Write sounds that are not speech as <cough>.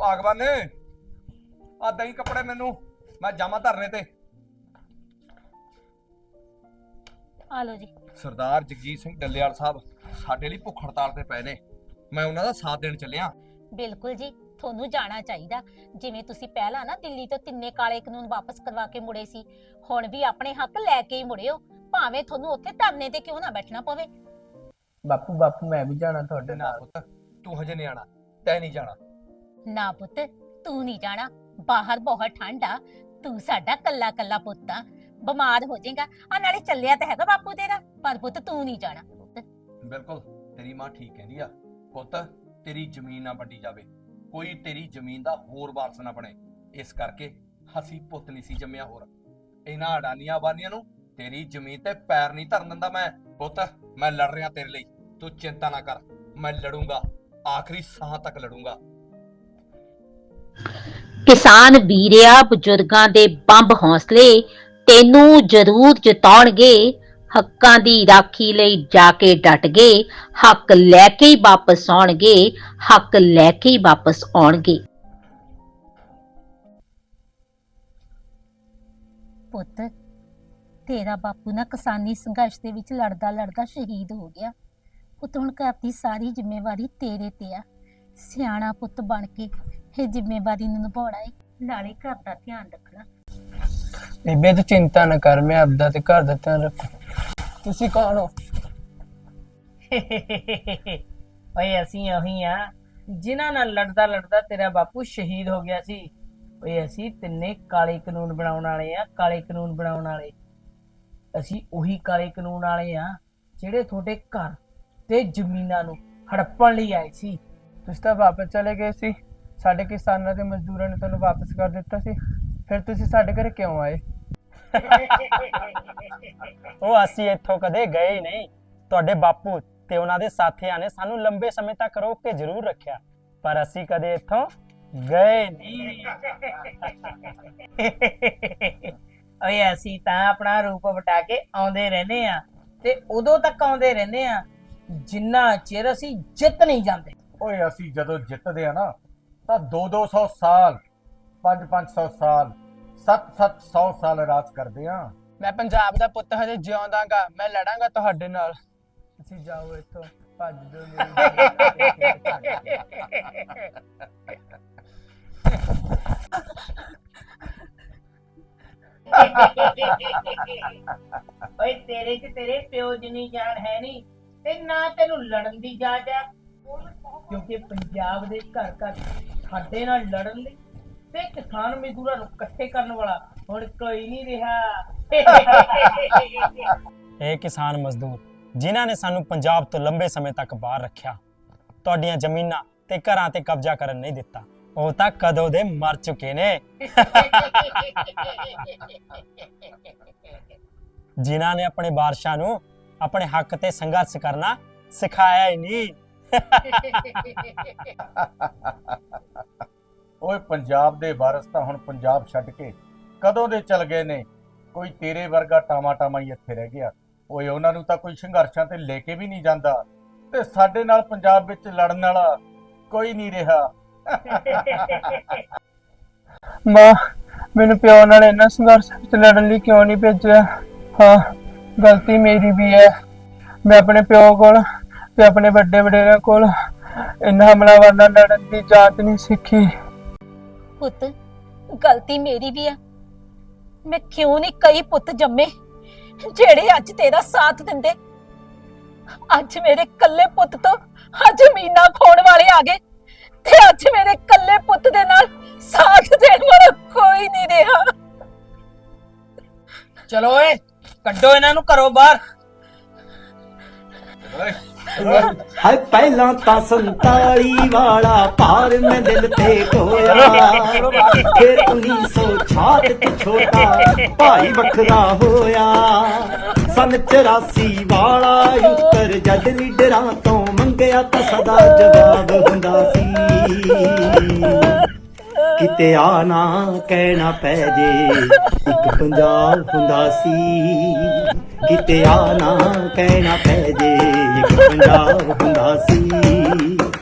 ਭਗਵਾਨ ਨੇ। ਆ ਦਹੀਂ ਕੱਪੜੇ ਮੈਨੂੰ ਮੈਂ ਜਾਵਾਂ ਧਰਨੇ ਤੇ। ਆ ਲਓ ਜੀ। ਸਰਦਾਰ ਜਗਜੀਤ ਸਿੰਘ ਡੱਲੇਵਾਲ ਸਾਹਿਬ ਸਾਡੇ ਲਈ ਭੁੱਖ ਹੜਤਾਲ ਤੇ ਪਏ ਨੇ। ਮੈਂ ਉਹਨਾਂ ਦਾ ਸਾਥ ਦੇਣ ਚੱਲਿਆ। ਬਿਲਕੁਲ ਜੀ ਤੁਹਾਨੂੰ ਜਾਣਾ ਚਾਹੀਦਾ। ਜਿਵੇਂ ਤੁਸੀਂ ਪਹਿਲਾਂ ਨਾ ਦਿੱਲੀ ਤੋਂ ਤਿੰਨੇ ਕਾਲੇ ਕਾਨੂੰਨ ਵਾਪਸ ਕਰਵਾ ਕੇ ਮੁੜੇ ਸੀ ਹੁਣ ਵੀ ਆਪਣੇ ਹੱਕ ਲੈ ਕੇ ਹੀ ਮੁੜਿਓ ਭਾਵੇਂ ਤੁਹਾਨੂੰ ਉੱਥੇ ਧਰਨੇ ਤੇ ਕਿਉਂ ਨਾ ਬੈਠਣਾ ਪਵੇ। ਬਾਪੂ ਬਾਪੂ ਮੈਂ ਵੀ ਜਾਣਾ ਤੁਹਾਡੇ ਨਾਲ। ਪੁੱਤ ਤੂੰ ਹਜੇ ਨਹੀਂ ਆਣਾ ਤੈ ਨਹੀਂ ਜਾਣਾ। ਨਾ ਪੁੱਤ, ਤੂੰ ਨਹੀਂ ਜਾਣਾ। ਬਾਹਰ ਬਹੁਤ ਠੰਡ ਆ। ਤੂੰ ਸਾਡਾ ਕੱਲਾ ਕੱਲਾ ਪੁੱਤ ਆ। ਬਿਮਾਰ ਹੋ ਜਾਏਗਾ। ਆ ਨਾਲੇ ਚੱਲਿਆ ਤਾਂ ਹੈਗਾ ਬਾਪੂ ਤੇਰਾ। ਪਰ ਪੁੱਤ, ਤੂੰ ਨਹੀਂ ਜਾਣਾ। ਪੁੱਤ ਬਿਲਕੁਲ, ਤੇਰੀ ਮਾਂ ਠੀਕ ਕਹਿੰਦੀ ਆ। ਪੁੱਤ, ਤੇਰੀ ਜ਼ਮੀਨ ਨਾ ਵੰਡੀ ਜਾਵੇ। ਕੋਈ ਤੇਰੀ ਜ਼ਮੀਨ ਦਾ ਹੋਰ ਵਾਰਸ ਨਾ ਬਣੇ। ਇਸ ਕਰਕੇ ਹਸੀ ਪੁੱਤ ਨਹੀਂ ਸੀ ਜੰਮਿਆ ਹੋਰ। ਇਹਨਾਂ ਅਡਾਨੀਆਂ ਬਾਨੀਆਂ ਨੂੰ ਤੇਰੀ ਜ਼ਮੀਨ ਤੇ ਪੈਰ ਨਹੀਂ ਧਰਨ ਦਿੰਦਾ ਮੈਂ। ਪੁੱਤ, ਮੈਂ ਲੜ ਰਿਹਾ ਤੇਰੇ ਲਈ। ਤੂੰ ਚਿੰਤਾ ਨਾ ਕਰ। ਮੈਂ ਲੜੂੰਗਾ। ਆਖਰੀ ਸਾਹ ਤੱਕ ਲੜੂੰਗਾ। ਕਿਸਾਨ ਵੀਰਿਆ, ਬਜ਼ੁਰਗਾਂ ਦੇ ਬੰਬ ਹੌਸਲੇ ਤੈਨੂੰ ਜ਼ਰੂਰ ਜਿਤਾਉਣਗੇ। ਹੱਕਾਂ ਦੀ ਰਾਖੀ ਲਈ ਜਾ ਕੇ ਡਟ ਗਏ ਹੱਕ ਲੈ ਕੇ ਹੀ ਵਾਪਸ ਆਉਣਗੇ। ਹੱਕ ਲੈ ਕੇ ਹੀ ਵਾਪਸ ਆਉਣਗੇ। ਪੁੱਤ, ਤੇਰਾ ਬਾਪੂ ਨਾ ਕਿਸਾਨੀ ਸੰਘਰਸ਼ ਦੇ ਵਿੱਚ ਲੜਦਾ ਲੜਦਾ ਸ਼ਹੀਦ ਹੋ ਗਿਆ। ਪੁੱਤ, ਹੁਣ ਘਰ ਦੀ ਸਾਰੀ ਜ਼ਿੰਮੇਵਾਰੀ ਤੇਰੇ ਤੇ ਆ। ਸਿਆਣਾ ਪੁੱਤ ਬਣ ਕੇ ਇਹ ਜ਼ਿੰਮੇਵਾਰੀ ਨੂੰ ਨਿਭਾਉਣਾ ਏ। ਨਾਲੇ ਘਰ ਦਾ ਧਿਆਨ ਰੱਖਣਾ। ਬੇਬੇ ਤੂੰ ਚਿੰਤਾ ਨਾ ਕਰ ਮੈਂ ਆਪਦਾ ਤੇ ਘਰ ਦਾ ਧਿਆਨ ਰੱਖੂ। ਤੁਸੀਂ ਕੌਣ ਹੋ? <laughs> ਓਏ ਅਸੀਂ ਉਹੀ ਆ ਜਿਨ੍ਹਾਂ ਨਾਲ ਲੜਦਾ ਲੜਦਾ ਤੇਰਾ ਬਾਪੂ ਸ਼ਹੀਦ ਹੋ ਗਿਆ ਸੀ। ਓਏ ਅਸੀਂ ਤਿੰਨੇ ਕਾਲੇ ਕਾਨੂੰਨ ਬਣਾਉਣ ਵਾਲੇ ਆ ਕਾਲੇ ਕਾਨੂੰਨ ਬਣਾਉਣ ਵਾਲੇ। ਅਸੀਂ ਉਹੀ ਕਾਲੇ ਕਾਨੂੰਨ ਵਾਲੇ ਆ ਜਿਹੜੇ ਤੁਹਾਡੇ ਘਰ ਤੇ ਜ਼ਮੀਨਾਂ ਨੂੰ ਹੜੱਪਣ ਲਈ ਆਏ ਸੀ। ਤੁਸੀਂ ਤਾਂ ਵਾਪਸ ਚਲੇ ਗਏ ਸੀ। ਸਾਡੇ ਕਿਸਾਨਾਂ ਤੇ ਮਜ਼ਦੂਰਾਂ ਨੇ ਤੁਹਾਨੂੰ ਵਾਪਸ ਕਰ ਦਿੱਤਾ ਸੀ। ਫਿਰ ਤੁਸੀਂ ਸਾਡੇ ਘਰੇ ਕਿਉਂ ਆਏ? <laughs> ਉਹ ਅਸੀਂ ਇੱਥੋਂ ਕਦੇ ਗਏ ਹੀ ਨਹੀਂ। ਤੁਹਾਡੇ ਬਾਪੂ ਤੇ ਉਹਨਾਂ ਦੇ ਸਾਥੀਆਂ ਨੇ ਸਾਨੂੰ ਲੰਬੇ ਸਮੇਂ ਤੱਕ ਰੋਕ ਕੇ ਜ਼ਰੂਰ ਰੱਖਿਆ। ਪਰ ਅਸੀਂ ਕਦੇ ਇੱਥੋਂ ਗਏ ਨਹੀਂ। <laughs> ਓਏ ਅਸੀਂ ਤਾਂ ਆਪਣਾ ਰੂਪ ਵਟਾ ਕੇ ਆਉਂਦੇ ਰਹਿੰਦੇ ਆ ਤੇ ਉਦੋਂ ਤੱਕ ਆਉਂਦੇ ਰਹਿੰਦੇ ਆ ਜਿੰਨਾ ਚਿਰ ਅਸੀਂ ਜਿੱਤ ਨਹੀਂ ਜਾਂਦੇ। ਓਏ ਅਸੀਂ ਜਦੋਂ ਜਿੱਤਦੇ ਆ ਨਾ ਤਾਂ 2-200 ਸਾਲ 5-500 ਸਾਲ 7-700 ਸਾਲ ਰਾਜ ਕਰਦੇ ਆ। ਮੈਂ ਪੰਜਾਬ ਦਾ ਪੁੱਤ ਹਜੇ ਜਿਉਂਦਾਗਾ ਮੈਂ ਲੜਾਂਗਾ ਤੁਹਾਡੇ ਨਾਲ। ਤੁਸੀਂ ਜਾਓ ਇੱਥੋਂ ਭੱਜ ਦਿਓ ਮੇਰੀ ਓਏ ਤੇਰੇ ਚ ਤੇਰੇ ਪਿਓ ਜਿੰਨੀ ਜਾਨ ਹੈ ਨਹੀਂ ਤੇ ਨਾ ਤੈਨੂੰ ਲੜਨ ਦੀ ਜਾਚ ਆ। ਕਿਉਂਕਿ ਪੰਜਾਬ ਦੇ ਘਰ ਘਰ ਸਾਡੇ ਨਾਲ ਲੜਨ ਲਈ। ਤੇ ਕਿਸਾਨ ਮਜ਼ਦੂਰਾਂ ਨੂੰ ਇਕੱਠੇ ਕਰਨ ਵਾਲਾ ਹੁਣ ਕੋਈ ਨਹੀਂ ਰਿਹਾ। <laughs> ਇਹ ਕਿਸਾਨ ਮਜ਼ਦੂਰ ਜਿਨ੍ਹਾਂ ਨੇ ਸਾਨੂੰ ਪੰਜਾਬ ਤੋਂ ਲੰਬੇ ਸਮੇਂ ਤੱਕ ਬਾਹਰ ਰੱਖਿਆ ਤੁਹਾਡੀਆਂ ਜ਼ਮੀਨਾਂ ਤੇ ਘਰਾਂ ਤੇ ਕਬਜ਼ਾ ਕਰਨ ਨਹੀਂ ਦਿੱਤਾ। ਉਹ ਤਾਂ ਕਦੋਂ ਦੇ ਮਰ ਚੁੱਕੇ ਨੇ। <laughs> ਜਿਨ੍ਹਾਂ ਨੇ ਆਪਣੇ ਬਾਦਸ਼ਾਹ ਨੂੰ ਆਪਣੇ ਹੱਕ ਤੇ ਸੰਘਰਸ਼ ਕਰਨਾ ਸਿਖਾਇਆ ਹੀ ਨਹੀਂ। <laughs> ਓਏ ਪੰਜਾਬ ਦੇ ਵਾਰਸ ਤਾਂ ਹੁਣ ਪੰਜਾਬ ਛੱਡ ਕੇ ਕਦੋਂ ਦੇ ਚਲ ਗਏ ਨੇ? ਕੋਈ ਤੇਰੇ ਵਰਗਾ ਟਾਮਾ ਟਾਮਾ ਹੀ ਇੱਥੇ ਰਹਿ ਗਿਆ। ਓਏ ਉਹਨਾਂ ਨੂੰ ਤਾਂ ਕੋਈ ਸੰਘਰਸ਼ਾਂ ਤੇ ਲੈ ਕੇ ਵੀ ਨਹੀਂ ਜਾਂਦਾ। ਤੇ ਸਾਡੇ ਨਾਲ ਪੰਜਾਬ ਵਿੱਚ ਲੜਨ ਵਾਲਾ ਕੋਈ ਨਹੀਂ ਰਿਹਾ। <laughs> ਮਾਂ, ਮੈਨੂੰ ਪਿਓ ਨਾਲ ਇਹਨਾਂ ਸੰਘਰਸ਼ ਵਿੱਚ ਲੜਨ ਲਈ ਕਿਉਂ ਨਹੀਂ ਭੇਜਿਆ? ਹਾਂ, ਗਲਤੀ ਮੇਰੀ ਵੀ ਹੈ। ਮੈਂ ਆਪਣੇ ਪਿਓ ਕੋਲ ਤੇ ਆਪਣੇ ਵੱਡੇ ਵਡੇਰਿਆਂ ਕੋਲ ਇੰਨਾ ਹਮਲਾਵਰ ਨਾਲ ਲੜਨ ਦੀ ਜਾਂਚ ਨਹੀਂ ਸਿੱਖੀ। ਪੁੱਤ ਗਲਤੀ ਮੇਰੀ ਵੀ ਆ। ਮੈਂ ਕਿਉਂ ਨਹੀਂ ਕਈ ਪੁੱਤ ਜੰਮੇ? ਜਿਹੜੇ ਅੱਜ ਤੇਰਾ ਸਾਥ ਦਿੰਦੇ ਅੱਜ ਮੇਰੇ ਕੱਲੇ ਪੁੱਤ ਤੋਂ ਅੱਜ ਜ਼ਮੀਨਾਂ ਖੋਣ ਵਾਲੇ ਆ ਗਏ ਤੇ ਅੱਜ ਮੇਰੇ ਕੱਲੇ ਪੁੱਤ ਦੇ ਨਾਲ ਸਾਥ ਦੇਣ ਵਾਲਾ ਕੋਈ ਨਹੀਂ ਰਿਹਾ। ਚਲੋ ਓਏ ਕੱਢੋ ਇਹਨਾਂ ਨੂੰ ਘਰੋਂ ਬਾਹਰ। ਹਾਏ, ਪਹਿਲਾਂ ਤਾਂ ਸੰਤਾਲੀ ਵਾਲਾ ਭਾਰ ਮੈਂ ਦਿਲ ਤੇ ਕੋਇਆ ਫਿਰ 1966 ਚ ਛੋਟਾ ਭਾਈ ਵੱਖਰਾ ਹੋਇਆ। ਸਨ 84 ਵਾਲਾ ਉੱਤਰ ਜਦ ਲੀਡਰਾਂ ਤੋਂ ਮੰਗਿਆ ਤਾਂ ਸਦਾ ਜਵਾਬ ਹੁੰਦਾ ਸੀ। ਕਿਤੇ ਆ ਨਾ ਕਹਿਣਾ ਪੈ ਜੇ। ਇੱਕ ਪੰਜਾਬ ਹੁੰਦਾ ਸੀ, ਕਿਤੇ ਆ ਨਾ ਕਹਿਣਾ ਪੈ ਜੇ। ਇੱਕ ਪੰਜਾਬ ਹੁੰਦਾ ਸੀ